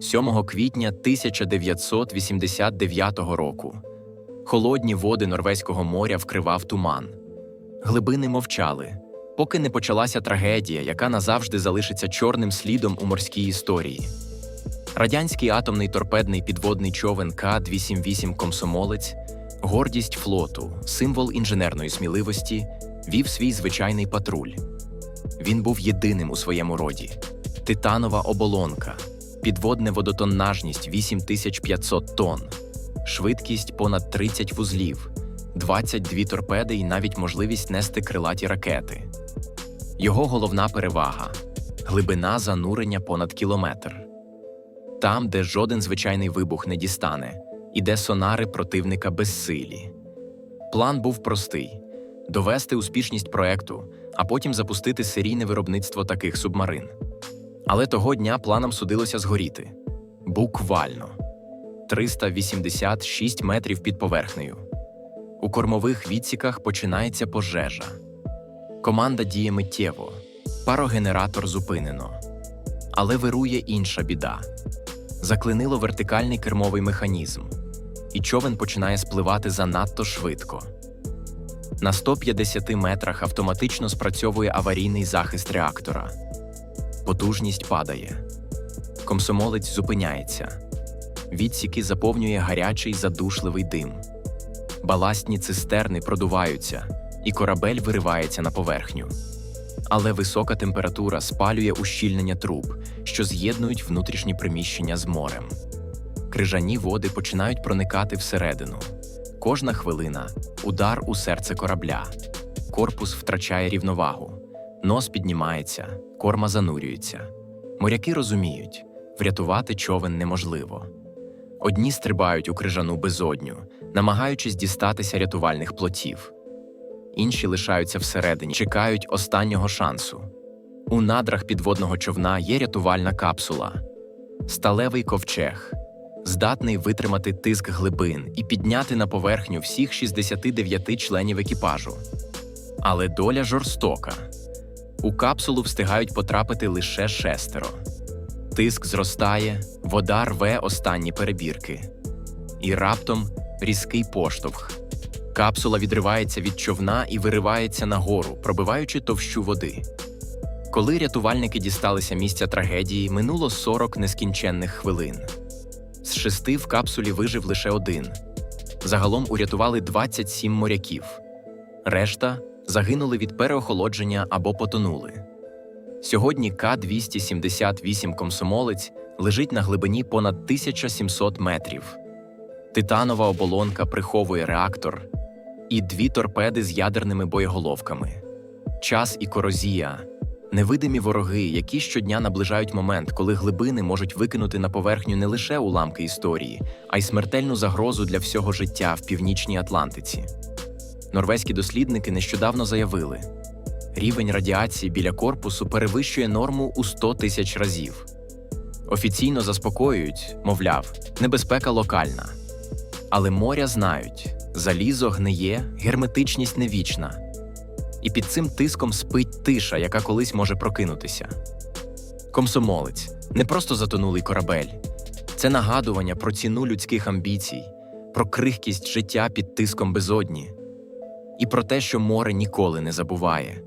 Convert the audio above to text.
7 квітня 1989 року. Холодні води Норвезького моря вкривав туман. Глибини мовчали, поки не почалася трагедія, яка назавжди залишиться чорним слідом у морській історії. Радянський атомний торпедний підводний човен К-278 Комсомолець, гордість флоту, символ інженерної сміливості, вів свій звичайний патруль. Він був єдиним у своєму роді. Титанова оболонка, підводна водотоннажність 8500 тонн, швидкість понад 30 вузлів, 22 торпеди і навіть можливість нести крилаті ракети. Його головна перевага глибина занурення понад кілометр. Там, де жоден звичайний вибух не дістане, і де сонари противника безсилі. План був простий довести успішність проекту, а потім запустити серійне виробництво таких субмарин. Але того дня планам судилося згоріти буквально 386 метрів під поверхнею. У кормових відсіках починається пожежа. Команда діє миттєво, парогенератор зупинено. Але вирує інша біда. Заклинило вертикальний кермовий механізм, і човен починає спливати занадто швидко. На 150 метрах автоматично спрацьовує аварійний захист реактора. Потужність падає. Комсомолець зупиняється. Відсіки заповнює гарячий задушливий дим. Баластні цистерни продуваються, і корабель виривається на поверхню. Але висока температура спалює ущільнення труб, що з'єднують внутрішні приміщення з морем. Крижані води починають проникати всередину. Кожна хвилина удар у серце корабля. Корпус втрачає рівновагу, нос піднімається, корма занурюється. Моряки розуміють, врятувати човен неможливо. Одні стрибають у крижану безодню, намагаючись дістатися рятувальних плотів. Інші лишаються всередині, чекають останнього шансу. У надрах підводного човна є рятувальна капсула, сталевий ковчег, здатний витримати тиск глибин і підняти на поверхню всіх 69 членів екіпажу. Але доля жорстока. У капсулу встигають потрапити лише шестеро. Тиск зростає, вода рве останні перебірки. І раптом різкий поштовх. Капсула відривається від човна і виривається нагору, пробиваючи товщу води. Коли рятувальники дісталися місця трагедії, минуло 40 нескінченних хвилин. З шести в капсулі вижив лише один. Загалом урятували 27 моряків. Решта загинули від переохолодження або потонули. Сьогодні К-278 комсомолець лежить на глибині понад 1700 метрів. Титанова оболонка приховує реактор і дві торпеди з ядерними боєголовками. Час і корозія невидимі вороги, які щодня наближають момент, коли глибини можуть викинути на поверхню не лише уламки історії, а й смертельну загрозу для всього життя в північній Атлантиці. Норвезькі дослідники нещодавно заявили, рівень радіації біля корпусу перевищує норму у 100 тисяч разів. Офіційно заспокоюють, мовляв, небезпека локальна. Але моря знають, залізо гниє, герметичність не вічна. І під цим тиском спить тиша, яка колись може прокинутися. Комсомолець не просто затонулий корабель, це нагадування про ціну людських амбіцій, про крихкість життя під тиском безодні, і про те, що море ніколи не забуває.